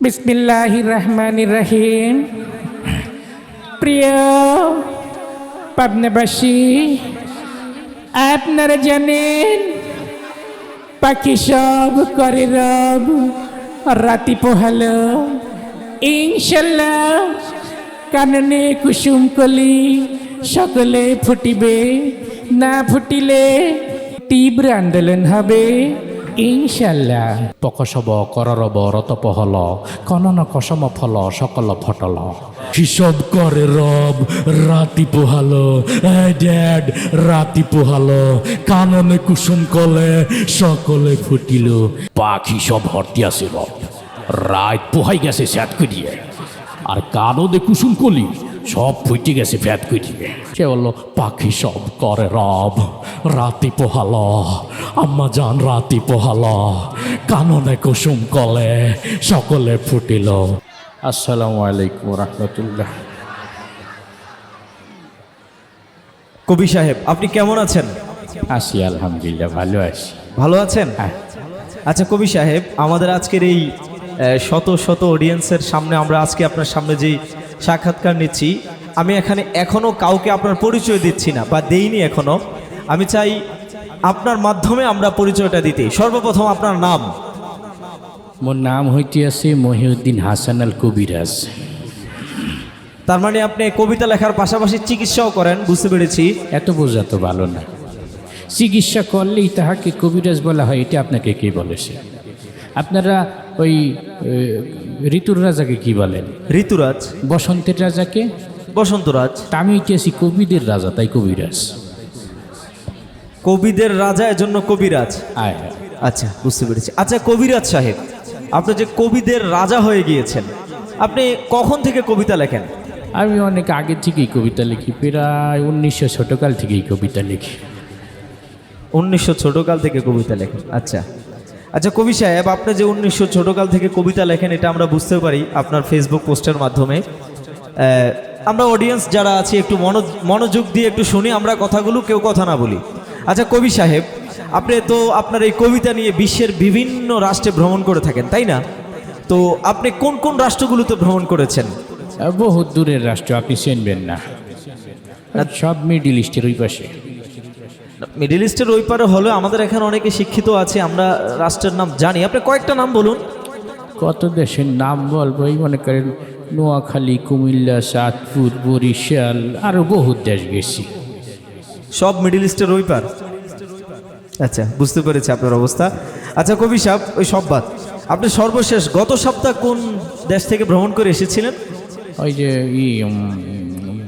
বিসমিল্লাহির রহমানির রহিম প্রিয় পাবনাবাসী, আপনারা জানেন, পাখি সব করে রব, রাতি পোহালো। ইনশাল্লাহ, কাননে কুসুম কলি সকলে ফুটিবে, না ফুটিলে তীব্র আন্দোলন হবে। ইনশাল্লাহ পকসব কররব রতপহল কনন কসম ফল সকল ফটল। হিসব করে রব রাতি পোহালো এই ড্যাড রাতি পোহালো। কাননে কুসুম কলে সকলে ফুটিল। পাখি সব হরতি আছে রব। রাত পোহাই গেছে স্যাত করিয়ে আর কাননে কুসুম কলি সব ফুটে গেছে ফ্যাত করিয়ে সে বলল পাখি সব করে রব রাতি পোহালো আম্মা যান রাতি পোহালো কাননে কুসুম কলে সকলে ফুটিল। আসসালামু আলাইকুম রহমতুল্লাহ। কবি সাহেব আপনি কেমন আছেন? আছি আলহামদুলিল্লাহ ভালো আছি। ভালো আছেন? হ্যাঁ। আচ্ছা কবি সাহেব আমাদের আজকের এই শত শত অডিয়েন্সের সামনে আমরা আজকে আপনার সামনে যেই সাক্ষাৎকার নিচ্ছি। আমি এখানে এখনও কাউকে আপনার পরিচয় দিচ্ছি না বা দেইনি এখনও আমি চাই আপনার মাধ্যমে আমরা পরিচয়টা দিতে। সর্বপ্রথম আপনার নাম। মোর নাম হইতে আছে মহিউদ্দিন হাসান আল কবিরাজ। তার মানে আপনি কবিতা লেখার পাশাপাশি চিকিৎসাও করেন বুঝতে পেরেছি। এত বোঝা তো ভালো না। চিকিৎসা করলেই তাহাকে কবিরাজ বলা হয় এটা আপনাকে কে বলেছে? আপনারা ওই ঋতুর রাজাকে কি বলেন? ঋতুরাজ। বসন্তের রাজাকে? বসন্তরাজ। আমি ইতিহাসি কবিদের রাজা তাই কবিরাজ। কবিদের রাজা এজন্য কবিরাজ। আচ্ছা বুঝতে পেরেছি। আচ্ছা কবিরাজ সাহেব আপনি যে কবিদের রাজা হয়ে গিয়েছেন আপনি কখন থেকে কবিতা লেখেন? আমি অনেক আগে থেকেই কবিতা লিখি প্রায় উনিশশো ছোটকাল থেকেই কবিতা লিখি। উনিশশো ছোটকাল থেকে কবিতা লেখেন আচ্ছা। আচ্ছা কবি সাহেব আপনি যে উনিশশো ছোটকাল থেকে কবিতা লেখেন এটা আমরা বুঝতে পারি আপনার ফেসবুক পোস্টের মাধ্যমে। আমরা অডিয়েন্স যারা আছি একটু মনো- মনোযোগ দিয়ে একটু শুনি আমরা কথাগুলো কেউ কথা না বলি। আচ্ছা কবি সাহেব আপনি তো আপনার এই কবিতা নিয়ে বিশ্বের বিভিন্ন রাষ্ট্রে ভ্রমণ করে থাকেন তাই না? তো আপনি কোন কোন রাষ্ট্রগুলোতে ভ্রমণ করেছেন? আহ, বহু দূরের রাষ্ট্র আপনি চিনবেন না। সব মিডিল ইস্টের ওই পাশে। মিডিল ইস্টের ওই পারে হলেও আমাদের এখানে অনেকে শিক্ষিত আছে আমরা রাষ্ট্রের নাম জানি। আপনি কয়েকটা নাম বলুন। কত দেশের নাম বলব এই মনে করেন নোয়াখালী কুমিল্লা চাঁদপুর বরিশাল আরও বহু দেশ গেছি সব মিডিল ইস্টের ওই পার। আচ্ছা বুঝতে পেরেছি আপনার অবস্থা। আচ্ছা কবি সাহেব ওই সব বাদ। আপনি সর্বশেষ গত সপ্তাহ কোন দেশ থেকে ভ্রমণ করে এসেছিলেন? ওই যে ই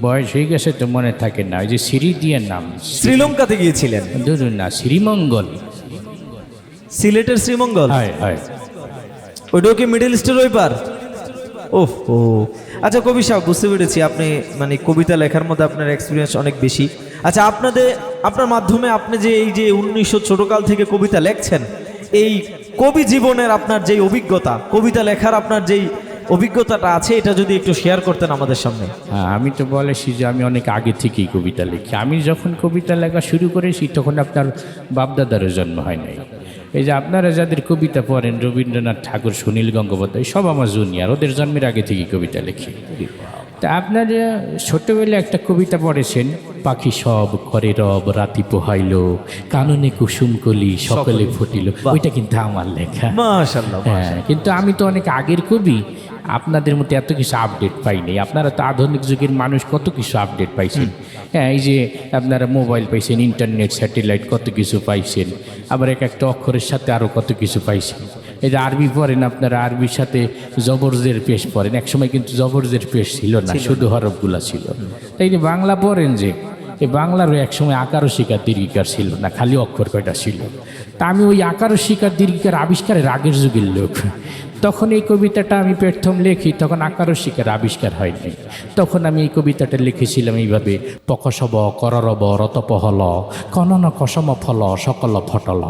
বয়স হয়ে গেছে তো মনে থাকে না। ওই যে সিঁড়ি দিয়ে নাম। শ্রীলঙ্কাতে গিয়েছিলেন? ধরুন না শ্রীমঙ্গল। সিলেটের শ্রীমঙ্গল? হয় হয়। ওইটাও কি মিডিল ইস্টের ওই পার? ওহ। ও আচ্ছা কবি সাহেব বুঝতে পেরেছি আপনি মানে কবিতা লেখার মধ্যে আপনার এক্সপিরিয়েন্স অনেক বেশি। আচ্ছা আপনাদের আপনার মাধ্যমে আপনি যে এই যে উনিশশো ছোটকাল থেকে কবিতা লেখছেন এই কবি জীবনের আপনার যেই অভিজ্ঞতা কবিতা লেখার আপনার যেই অভিজ্ঞতাটা আছে এটা যদি একটু শেয়ার করতেন আমাদের সামনে। হ্যাঁ আমি তো বলেছি যে আমি অনেক আগে থেকেই কবিতা লিখি। আমি যখন কবিতা লেখা শুরু করেছি তখন আপনার বাপদাদারও জন্ম হয় নাই। এই যে আপনারা যাদের কবিতা পড়েন রবীন্দ্রনাথ ঠাকুর সুনীল গঙ্গোপাধ্যায় সব আমার জুনিয়র ওদের জন্মের আগে থেকেই কবিতা লিখি। তা আপনারা ছোটবেলায় একটা কবিতা পড়েছেন পাখি সব করে রব রাতি পোহাইল কাননে কুসুম কলি সকলে ফুটিল। ওইটা কিন্তু আমার লেখা। হ্যাঁ কিন্তু আমি তো অনেক আগের কবি আপনাদের মধ্যে এত কিছু আপডেট পাইনি আপনারা তো আধুনিক যুগের মানুষ কত কিছু আপডেট পাইছেন? হ্যাঁ এই যে আপনারা মোবাইল পাইছেন ইন্টারনেট স্যাটেলাইট কত কিছু পাইছেন আবার এক একটা অক্ষরের সাথে আরও কত কিছু পাইছেন। এই যে আরবি পড়েন আপনারা আরবির সাথে জবরজের পেশ পড়েন। একসময় কিন্তু জবরজের পেশ ছিল না শুধু হরফগুলা ছিল। তাই যে বাংলা পড়েন যে এই বাংলারও একসময় আকারও শিকার দীর্ঘিকার ছিল না খালি অক্ষর কয়টা ছিল? তা আমি ওই আকারও শিকার দীর্ঘিকার আবিষ্কারের আগের যুগের লোক। তখন এই কবিতাটা আমি প্রথম লেখি, তখন আকারও শিকার আবিষ্কার হয়নি। তখন আমি এই কবিতাটা লিখেছিলাম এইভাবে পকসব কররব রতপহল, কনন কসম ফল সকল ফটল।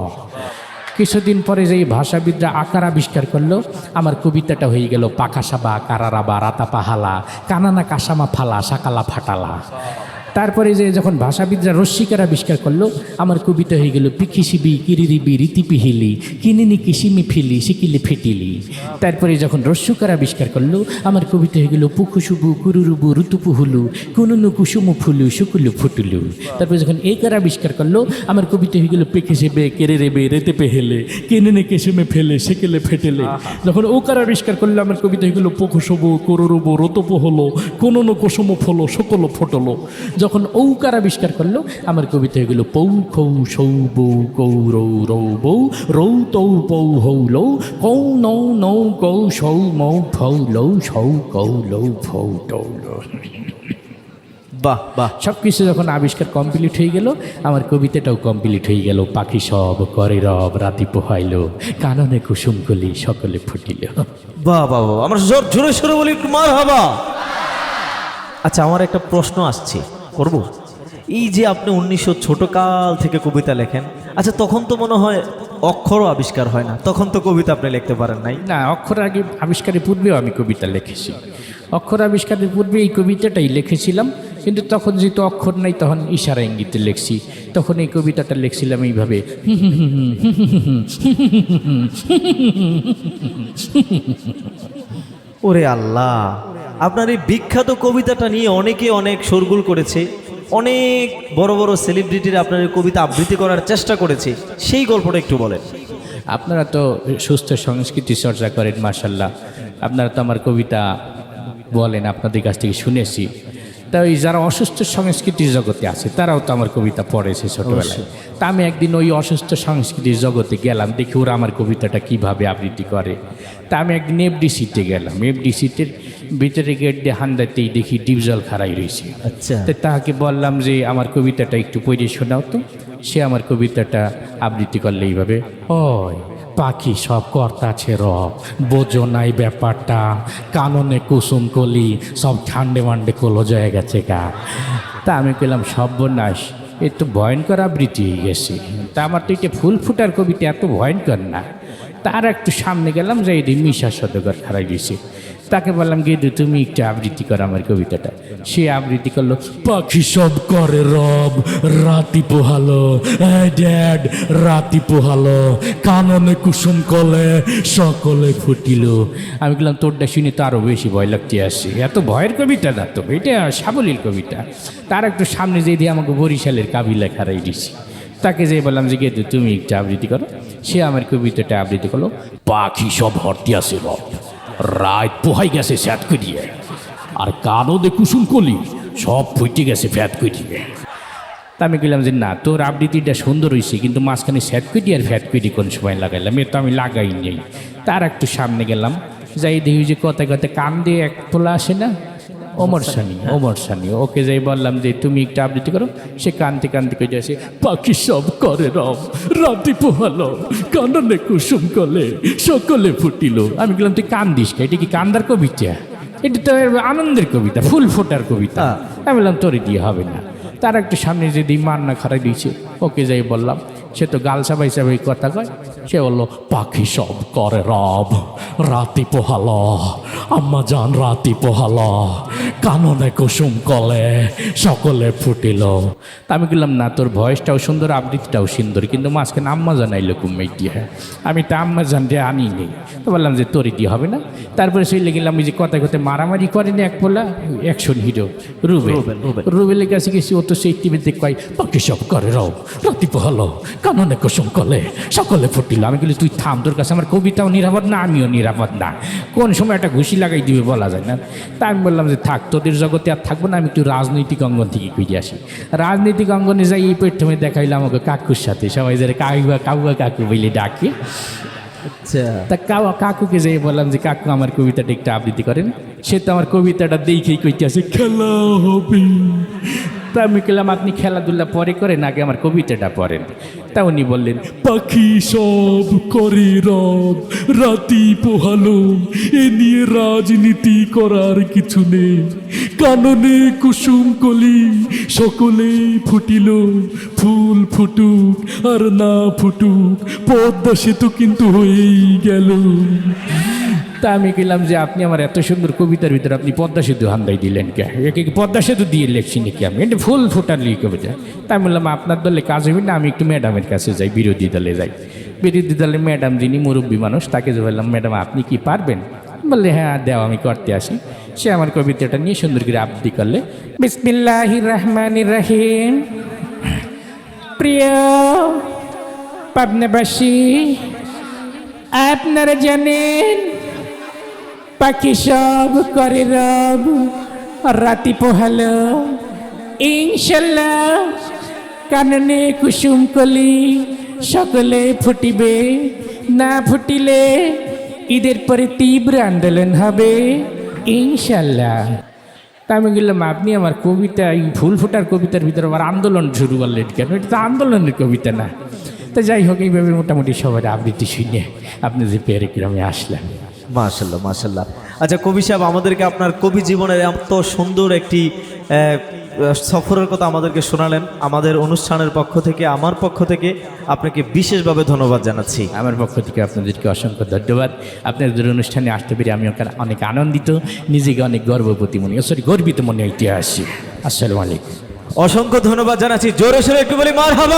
কিছুদিন পরে যে এই ভাষাবিদরা আকার আবিষ্কার করল, আমার কবিতাটা হয়ে গেল পাকাসাবা কারারাবা, রাতা পাহালা, কানানা কাসামা ফালা, সাকালা ফাটালা। তারপরে যে যখন ভাষাবিদরা রস্যিকার আবিষ্কার করল আমার কবিতা হয়ে গেল পিখিসিবি কিরিরিবি রীতি পিহিলি কিনিনি কিসিমি ফিলি সিকিলি ফিটিলি। তারপরে যখন রস্যকার আবিষ্কার করল আমার কবিতা হয়ে গেল পুকুসুবু কুরুরুবু ঋতুপু হুলু কুনুনু কুসুমু ফুলু শুকুলু ফুটুলু। তারপরে যখন একার আবিষ্কার করল আমার কবিতা হয়ে গেল পেখে সেবে কেড়ে রেবে রেতে পেহেলে কেনেনে কেসেমে ফেলে সেকেলে ফেটেলে। যখন ওকার আবিষ্কার করল আমার কবিতা হয়ে গেল পুকুসবু কুরুরুবু রতপু হলো কোনো কুসুম ফলো সকল ফটলো। যখন ঔকার আবিষ্কার করল আমার কবিতা হয়ে গেল পৌ খৌ সৌ বৌ কৌ রৌ রৌ বৌ রৌ তৌ পৌ হৌ লৌ কৌ নৌ নৌ কৌ সৌ মৌ ফৌ লৌ সৌ কৌ লৌ ফৌ টৌ লৌ। বাহ বাহ। সব কিছু যখন আবিষ্কার কমপ্লিট হয়ে গেল আমার কবিতাটাও কমপ্লিট হয়ে গেল পাখি সব করে রব রাতি পোহাইল কাননে কুসুম কলি সকলে ফুটিল। বাহ বাহ বাহ। আমরা জোর জোরে সরে বলি একটু মার হবা আচ্ছা আমার একটা প্রশ্ন আসছে। করব? এই যে আপনি উনিশশো ছোটকাল থেকে কবিতা লেখেন আচ্ছা তখন তো মনে হয় অক্ষরও আবিষ্কার হয় না তখন তো কবিতা আপনি লিখতে পারেন নাই। না অক্ষর আগে আবিষ্কারের পূর্বেও আমি কবিতা লিখেছি। অক্ষর আবিষ্কারের পূর্বে এই কবিতাটাই লিখেছিলাম কিন্তু তখন যেহেতু অক্ষর নাই তখন ইশারা ইঙ্গিতে লিখছি। তখন এই কবিতাটা লিখছিলাম এইভাবে। ওরে আল্লাহ আপনার এই বিখ্যাত কবিতাটা নিয়ে অনেকে অনেক শোরগুল করেছে, অনেক বড় বড় সেলিব্রিটির আপনার কবিতা আবৃত্তি করার চেষ্টা করেছে, সেই গল্পটা একটু বলেন। আপনারা তো সুস্থ সংস্কৃতি চর্চা করেন মার্শাল্লাহ আপনারা তো আমার কবিতা বলেন, আপনাদের কাছ থেকে শুনেছি। তা ওই যারা অসুস্থ সংস্কৃতির জগতে আছে তারাও তো আমার কবিতা পড়েছে ছোটবেলায়। তা আমি একদিন ওই অসুস্থ সংস্কৃতির জগতে গেলাম দেখি ওরা আমার কবিতাটা কীভাবে আবৃত্তি করে। তা আমি একদিন এফডিসিতে গেলাম এফডিসিতে ভিতরে গেট দিয়ে হান্দাতেই দেখি ডিপজল খাড়াই রয়েছে আচ্ছা। তো তাকে বললাম যে আমার কবিতাটা একটু পড়ে শোনাও তো সে আমার কবিতাটা আবৃত্তি করলে এইভাবে ওই পাখি সব কর্তা ছে রব। বোঝো নাই ব্যাপারটা। কাননে কুসুম কলি সব ঠান্ডে মান্ডে কলো জয়ে গেছে গা। তা আমি পেলাম সর্বনাশ, এ তো ভয়ঙ্কর আবৃত্তি হয়ে গেছে। তা আমার তো এটা ফুল ফুটার কবিতা এত ভয়ঙ্কর না। তার একটু সামনে গেলাম যে এই মিশা সদগর খারাই দিয়েছে। তাকে বললাম গেদু তুমি একটু আবৃত্তি করো আমার কবিতাটা। সে আবৃত্তি করল, পাখি সব করে রব, রাতি পোহালো। ড্যাড, রাতি পোহালো। কাননে কুসুম কলে, সকলে ফুটিল। আমি বললাম, তোরটা শুনে তো আরও বেশি ভয় লাগতে আসছে এত ভয়ের কবিতা না তো, এটা সাবলীল কবিতা। তার একটু সামনে যে দিয়ে আমাকে বরিশালের কাবিলা খারাই দিছি। তাকে যে বললাম, যে গেদু তুমি একটু আবৃত্তি করো। সে আমার কবিতাটা আবৃত্তি করল, পাখি সব হরতে আসে রব। রাত পোহাই গেছে স্যাত করিয়ে আর কানও দে কুসুম কলি, সব ফুটে গেছে ফ্যাট করিয়ে তা আমি গেলাম যে, না, তোর আবৃত্তিটা সুন্দর হয়েছে কিন্তু মাঝখানে স্যাত কুটি আর ফ্যাট কুটি কোন সময় লাগাইলাম? এ তো আমি লাগাই নেই। তার একটু সামনে গেলাম, যাই দেখি যে কথায় কথায় কান দিয়ে এক তোলা আসে না? ওমর সানি ওমর সানি। ওকে যাই বললাম যে তুমি একটা আবৃত্তি করো সে কান্তি কান্তি কই যাচ্ছে পাখি সব করে রব রাতি পোহালো কাননে কুসুম কলে সকলে ফুটিল। আমি বললাম তুই কান দিস কে? এটা কি কান্দার কবিতা? এটা তো আনন্দের কবিতা ফুল ফোটার কবিতা। হ্যাঁ। আমি বললাম তোরে দিয়ে হবে না। তার একটু সামনে যদি মান্না খারাই দিয়েছে ওকে যাই বললাম সে তো গাল সাবাই সাবাই কথা কয়। সে বলল, পাখি সব করে রব, রাতি পোহাল, আম্মা যান রাতি পোহাল, কাননে কুসুম কলে, সকলে ফুটিল। আমি বললাম, না, তোর ভয়েসটাও সুন্দর, আবৃত্তিটাও সুন্দর, কিন্তু মাঝখানে আম্মা জানাইলো কুম্মাই দিয়ে। আমি তা আম্মা জান দিয়ে আনি নেই বললাম যে তোরই দিয়ে হবে না? তারপরে সেই গেলাম ওই যে কথায় কথায় মারামারি করেনি এক পোলা অ্যাকশন হিরো রুবে রুবেল, রুবেল। রুবেলের কাছে গেছি ও তো সেই টিভিতে কয় পাখি সব করে রও রাতি পোহালো কাননে কুসুম কলে সকলে ফুটিল। আমি বলি তুই থাম তোর কাছে আমার কবিতাও নিরাপদ না আমিও নিরাপদ না। কোন সময় একটা ঘুষি লাগাই দিবে বলা যায় না। তা আমি বললাম যে থাক তোদের জগতে আর থাকব না আমি একটু রাজনৈতিক অঙ্গন থেকে ফিরে আসি। রাজনৈতিক অঙ্গনে যাই এই প্রথমে দেখাইলাম আমাকে কাকুর সাথে। সবাই যারা কাকুয়া কাকুয়া কাকু বলে ডাকে। আচ্ছা। তা কাকুকে যেয়ে বললাম যে, কাকু, আমার কবিতাটা একটু আবৃত্তি করেন। সে তো আমার কবিতাটা দেখেই কইতে আছে খেলা হবে। তা আমি বললাম আপনি খেলাধুলা পরে করেন? আগে আমার কবিতাটা পড়েন। তা উনি বললেন, পাখি সব করে রব রাতি পোহালো, এ নিয়ে রাজনীতি করার কিছু নেই। কাননে কুসুম কলি সকলে ফুটিল, ফুল ফুটুক আর না ফুটুক, পদ্মা সেতু কিন্তু হয়েই গেল। তা আমি কইলাম যে আপনি আমার এত সুন্দর কবিতার ভিতরে আপনি পদ্মা সেতু হান্দাই দিলেন কে? পদ্মা সেতু দিয়ে লেখছি নাকি আমি? এটা ফুল ফুটার লিখে কবিতা তাই বললাম, আপনার দলে কাজ হবে না, আমি একটু ম্যাডামের কাছে যাই, বিরোধী দলে যাই। বিরোধী দলে ম্যাডাম যিনি মুরব্বী মানুষ, তাকে যে বললাম, ম্যাডাম, আপনি কি পারবেন? বললে হ্যাঁ দেও, আমি করতে আসি। সে আমার কবিতাটা নিয়ে সুন্দর করে আবৃত্তি করলে বিসমিল্লাহির রহমান রহিম, প্রিয় পাবনাবাসী আপনারা জানেন পাখি সব করে রব। রাতি পোহালো। ইনশাল্লাহ কাননে কুসুম কলি সকলে ফুটিবে। না ফুটিলে ঈদের পরে তীব্র আন্দোলন হবে। ইনশাল্লাহ। তা আমি বললাম, আপনি আমার কবিতা, এই ফুল ফোটার কবিতার ভিতরে আবার আন্দোলন শুরু করলেন কেন? এটা তো আন্দোলনের কবিতা না। তো যাই হোক, এইভাবে মোটামুটি সবার আবৃত্তি শুনে আপনি যে প্যারেগ্রামে আসলেন। মাশাল্লাহ মাশাল্লাহ আচ্ছা কবি সাহেব আমাদেরকে আপনার কবি জীবনের এত সুন্দর একটি সফরের কথা আমাদেরকে শোনালেন। আমাদের অনুষ্ঠানের পক্ষ থেকে আমার পক্ষ থেকে আপনাকে বিশেষভাবে ধন্যবাদ জানাচ্ছি। আমার পক্ষ থেকে আপনাদেরকে অসংখ্য ধন্যবাদ। আপনাদের অনুষ্ঠানে আসতে পেরে আমি ওখানে অনেক আনন্দিত নিজেকে অনেক গর্ববতী মনে সরি গর্বিত মনে হইতে আসি। আসসালামু আলাইকুম। অসংখ্য ধন্যবাদ জানাচ্ছি। জোরে সোরে একটু বলি মার